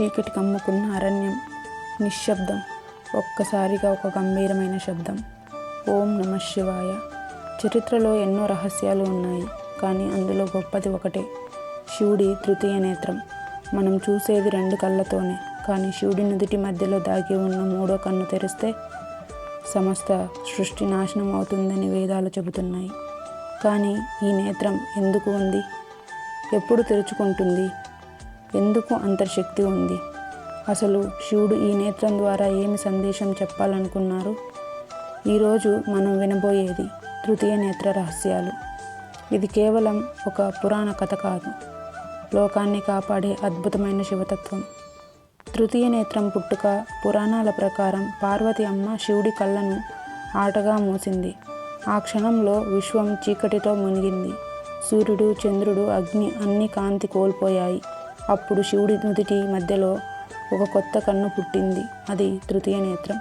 చీకటి కమ్ముకున్న అరణ్యం. నిశ్శబ్దం. ఒక్కసారిగా ఒక గంభీరమైన శబ్దం. ఓం నమ శివాయ. చరిత్రలో ఎన్నో రహస్యాలు ఉన్నాయి కానీ అందులో గొప్పది ఒకటే. శివుడి తృతీయ నేత్రం. మనం చూసేది రెండు కళ్ళతోనే కానీ శివుడి నుదుటి మధ్యలో దాగి ఉన్న మూడో కన్ను తెరిస్తే సమస్త సృష్టి నాశనం అవుతుందని వేదాలు చెబుతున్నాయి. కానీ ఈ నేత్రం ఎందుకు ఉంది? ఎప్పుడు తెరుచుకుంటుంది? ఎందుకు అంతర్శక్తి ఉంది? అసలు శివుడు ఈ నేత్రం ద్వారా ఏమి సందేశం చెప్పాలనుకున్నారు? ఈరోజు మనం వినబోయేది తృతీయ నేత్ర రహస్యాలు. ఇది కేవలం ఒక పురాణ కథ కాదు. లోకాన్ని కాపాడే అద్భుతమైన శివతత్వం. తృతీయ నేత్రం పుట్టుక పురాణాల ప్రకారం పార్వతి అమ్మ శివుడి కళ్ళను ఆటగా మూసింది. ఆ క్షణంలో విశ్వం చీకటితో మునిగింది. సూర్యుడు చంద్రుడు అగ్ని అన్ని కాంతి కోల్పోయాయి. అప్పుడు శివుడి నుదిటి మధ్యలో ఒక కొత్త కన్ను పుట్టింది. అది తృతీయ నేత్రం.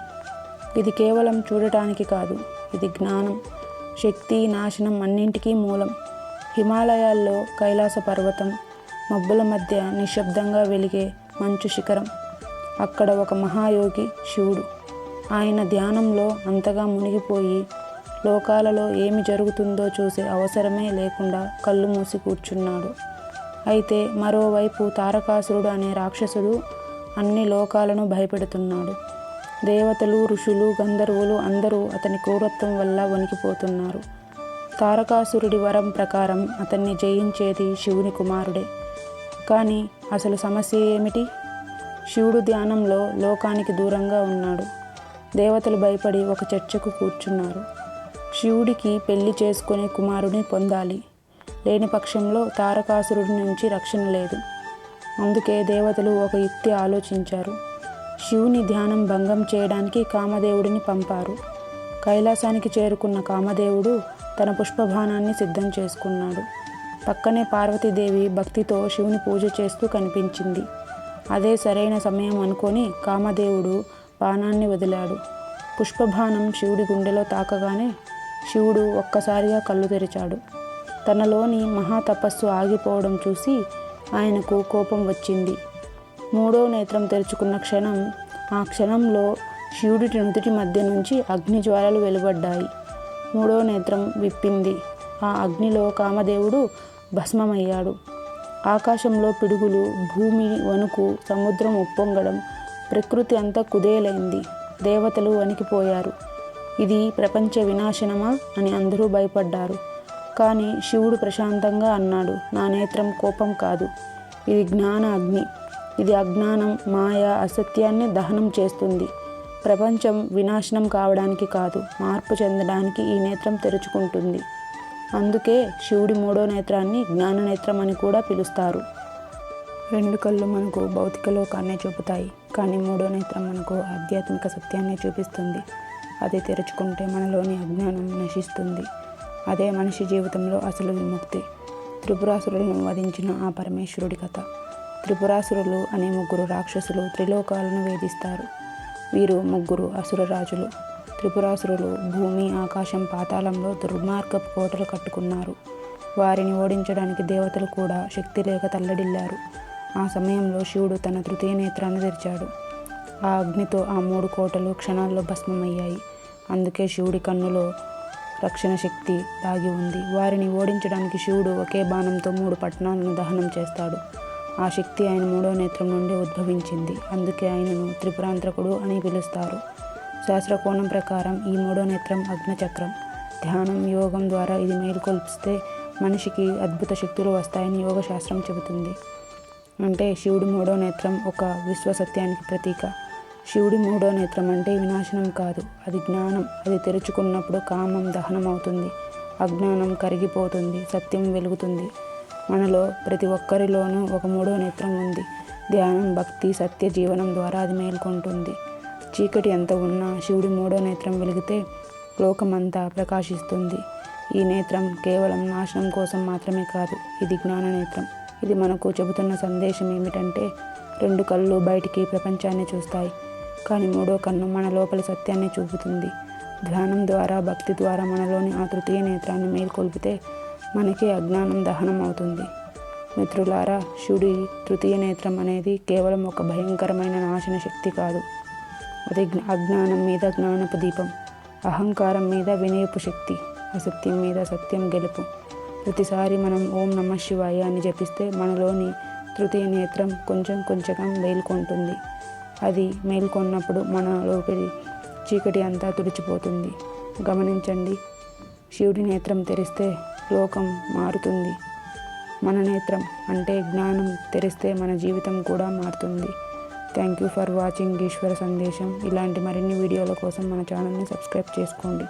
ఇది కేవలం చూడటానికి కాదు ఇది జ్ఞానం. శక్తి నాశనం అన్నింటికీ మూలం. హిమాలయాల్లో కైలాస పర్వతం మబ్బుల మధ్య నిశ్శబ్దంగా వెలిగే మంచు శిఖరం. అక్కడ ఒక మహాయోగి శివుడు. ఆయన ధ్యానంలో అంతగా మునిగిపోయి లోకాలలో ఏమి జరుగుతుందో చూసే అవసరమే లేకుండా కళ్ళు మూసి కూర్చున్నాడు. అయితే మరోవైపు తారకాసురుడు అనే రాక్షసుడు అన్ని లోకాలను భయపెడుతున్నాడు. దేవతలు ఋషులు గంధర్వులు అందరూ అతని క్రూరత్వం వల్ల వణికిపోతున్నారు. తారకాసురుడి వరం ప్రకారం అతన్ని జయించేది శివుని కుమారుడే. కానీ అసలు సమస్య ఏమిటి? శివుడు ధ్యానంలో లోకానికి దూరంగా ఉన్నాడు. దేవతలు భయపడి ఒక చర్చకు కూర్చున్నారు. శివుడికి పెళ్ళి చేసుకునే కుమారుని పొందాలి. లేని పక్షంలో తారకాసురుడి నుంచి రక్షణ లేదు. అందుకే దేవతలు ఒక యుక్తి ఆలోచించారు. శివుని ధ్యానం భంగం చేయడానికి కామదేవుడిని పంపారు. కైలాసానికి చేరుకున్న కామదేవుడు తన పుష్పబాణాన్ని సిద్ధం చేసుకున్నాడు. పక్కనే పార్వతీదేవి భక్తితో శివుని పూజ చేస్తూ కనిపించింది. అదే సరైన సమయం అనుకొని కామదేవుడు బాణాన్ని వదిలాడు. పుష్పభానం శివుడి గుండెలో తాకగానే శివుడు ఒక్కసారిగా కళ్ళు తెరిచాడు. తనలోని మహాతపస్సు ఆగిపోవడం చూసి ఆయనకు కోపం వచ్చింది. మూడో నేత్రం తెరుచుకున్న క్షణం ఆ క్షణంలో శివుడి నుదుటి మధ్య నుంచి అగ్ని జ్వాలలు వెలువడ్డాయి. మూడో నేత్రం విప్పింది. ఆ అగ్నిలో కామదేవుడు భస్మమయ్యాడు. ఆకాశంలో పిడుగులు భూమి వణుకు సముద్రం ఉప్పొంగడం ప్రకృతి అంతా కుదేలైంది. దేవతలు వణికిపోయారు. ఇది ప్రపంచ వినాశనమా అని అందరూ భయపడ్డారు. కానీ శివుడు ప్రశాంతంగా అన్నాడు నా నేత్రం కోపం కాదు. ఇది జ్ఞాన అగ్ని ఇది అజ్ఞానం మాయ అసత్యాన్ని దహనం చేస్తుంది. ప్రపంచం వినాశనం కావడానికి కాదు మార్పు చెందడానికి ఈ నేత్రం తెరుచుకుంటుంది. అందుకే శివుడి మూడో నేత్రాన్ని జ్ఞాన నేత్రం అని కూడా పిలుస్తారు. రెండు కళ్ళు మనకు భౌతిక లోకాన్నే చూపుతాయి కానీ మూడో నేత్రం మనకు ఆధ్యాత్మిక సత్యాన్ని చూపిస్తుంది. అది తెరుచుకుంటే మనలోని అజ్ఞానం నశిస్తుంది. అదే మనిషి జీవితంలో అసలు విముక్తి. త్రిపురాసురులను వధించిన ఆ పరమేశ్వరుడి కథ. త్రిపురాసురులు అనే ముగ్గురు రాక్షసులు త్రిలోకాలను వేధిస్తారు. వీరు ముగ్గురు అసురరాజులు త్రిపురాసురులు భూమి ఆకాశం పాతాళంలో దుర్మార్గపు కోటలు కట్టుకున్నారు. వారిని ఓడించడానికి దేవతలు కూడా శక్తి లేక తల్లడిల్లారు. ఆ సమయంలో శివుడు తన తృతీయ నేత్రాన్ని తెరిచాడు. ఆ అగ్నితో ఆ మూడు కోటలు క్షణాల్లో భస్మమయ్యాయి. అందుకే శివుడి కన్నులో రక్షణ శక్తి దాగి ఉంది. వారిని ఓడించడానికి శివుడు ఒకే బాణంతో మూడు పట్టణాలను దహనం చేస్తాడు. ఆ శక్తి ఆయన మూడో నేత్రం నుండి ఉద్భవించింది. అందుకే ఆయనను త్రిపురాంతకుడు అని పిలుస్తారు. శాస్త్రకోణం ప్రకారం ఈ మూడో నేత్రం అగ్నచక్రం. ధ్యానం యోగం ద్వారా ఇది మేలుకొల్పిస్తే మనిషికి అద్భుత శక్తులు వస్తాయని యోగ శాస్త్రం చెబుతుంది. అంటే శివుడు మూడో నేత్రం ఒక విశ్వసత్యానికి ప్రతీక. శివుడి మూడో నేత్రం అంటే వినాశనం కాదు. అది జ్ఞానం. అది తెరుచుకున్నప్పుడు కామం దహనం అవుతుంది అజ్ఞానం కరిగిపోతుంది. సత్యం వెలుగుతుంది. మనలో ప్రతి ఒక్కరిలోనూ ఒక మూడో నేత్రం ఉంది. ధ్యానం భక్తి సత్య జీవనం ద్వారా అది మేల్కొంటుంది. చీకటి ఎంత ఉన్నా శివుడి మూడో నేత్రం వెలిగితే లోకమంతా ప్రకాశిస్తుంది. ఈ నేత్రం కేవలం నాశనం కోసం మాత్రమే కాదు ఇది జ్ఞాన నేత్రం. ఇది మనకు చెబుతున్న సందేశం ఏమిటంటే రెండు కళ్ళు బయటికి ప్రపంచాన్ని చూస్తాయి. కానీ మూడో కన్ను మన లోపలి సత్యాన్ని చూపుతుంది. ధ్యానం ద్వారా భక్తి ద్వారా మనలోని ఆ తృతీయ నేత్రాన్ని మేల్కొల్పితే మనకి అజ్ఞానం దహనం అవుతుంది. మిత్రులారా శివుడి తృతీయ నేత్రం అనేది కేవలం ఒక భయంకరమైన నాశన శక్తి కాదు. అది అజ్ఞానం మీద జ్ఞానపు దీపం అహంకారం మీద వినయపు శక్తి అసత్యం మీద సత్యం గెలుపు. ప్రతిసారి మనం ఓం నమ శివాయ అని జపిస్తే మనలోని తృతీయ నేత్రం కొంచెం కొంచెం మేల్కొంటుంది. అది మేల్కొన్నప్పుడు మన చీకటి అంతా తుడిచిపోతుంది. గమనించండి శివుడి నేత్రం తెరిస్తే లోకం మారుతుంది. మన నేత్రం అంటే జ్ఞానం తెరిస్తే మన జీవితం కూడా మారుతుంది. థ్యాంక్ యూ ఫర్ వాచింగ్ ఈశ్వర సందేశం. ఇలాంటి మరిన్ని వీడియోల కోసం మన ఛానల్ని సబ్స్క్రైబ్ చేసుకోండి.